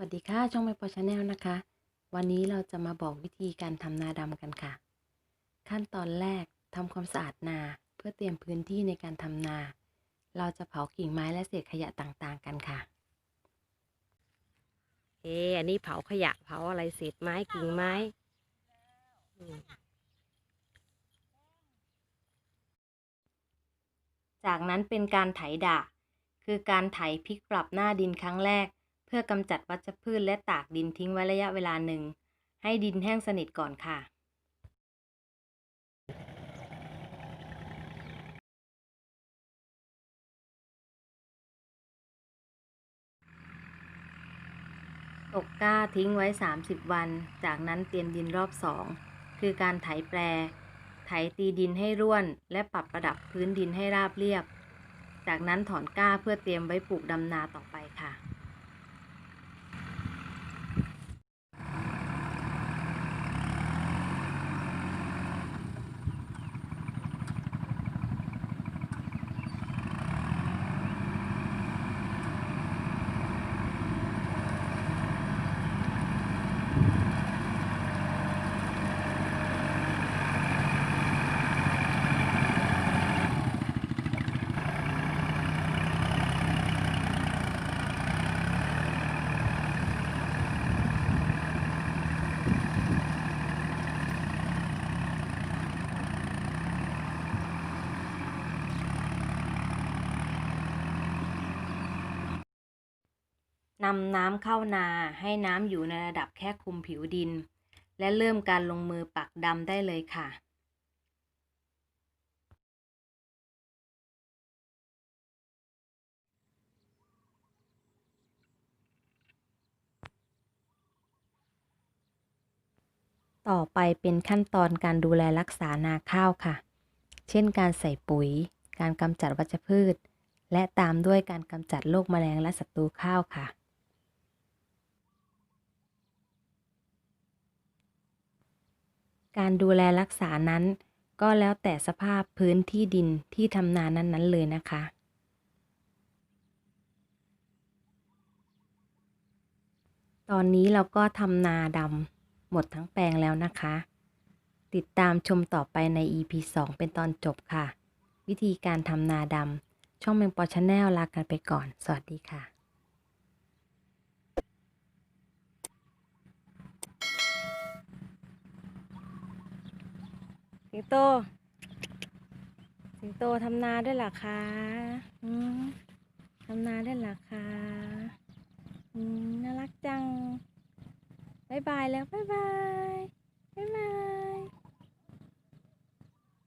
วัสดีค่ะช่อง My p o Channel นะคะ วันนี้เราจะมาบอกวิธีการทำนาดำกันค่ะ ขั้นตอนแรกทำความสะอาดนาเพื่อเตรียมพื้นที่ในการทำนา เราจะเผากิ่งไม้และเศษขยะต่างๆกันค่ะ เอออันนี้เผาขยะเผาอะไรเศษไม้กิ่งไม้อืมจากนั้นเป็นการไถดะคือการไถพลิกปรับหน้าดินครั้งแรก เพื่อกำจัดวัชพืชและตากดินทิ้งไว้ระยะเวลาหนึ่ง ให้ดินแห้งสนิทก่อนค่ะ ตกก้าทิ้งไว้ 30 วัน จากนั้นเตรียมดินรอบ2คือการไถแปร ไถตีดินให้ร่วน และปรับระดับพื้นดินให้ราบเรียบ จากนั้นถอนก้าเพื่อเตรียมไว้ปลูกดำนาต่อไปค่ะ นำน้ำเข้านาให้น้ำอยู่ในระดับแค่คลุมผิวดิน และเริ่มการลงมือปักดำได้เลยค่ะต่อไปเป็นขั้นตอนการดูแลรักษานาข้าวค่ะ เช่นการใส่ปุ๋ย การกำจัดวัชพืช และตามด้วยการกำจัดโรคแมลงและศัตรูข้าวค่ะ การดูแลรักษานั้น ก็แล้วแต่สภาพพื้นที่ดินที่ทำนานั้น ๆ เลยนะคะ ตอนนี้เราก็ทำนาดำหมดทั้งแปลงแล้วนะคะ ติดตามชมต่อไปใน EP 2 เป็นตอนจบค่ะ วิธีการทำนาดำช่องเมงปอชาแนลลากันไปก่อน สวัสดีค่ะ สิงโต สิงโตทำนาด้วยหรอคะทำนาด้วยหรอคะน่ารักจังบายบายแล้วบายบาย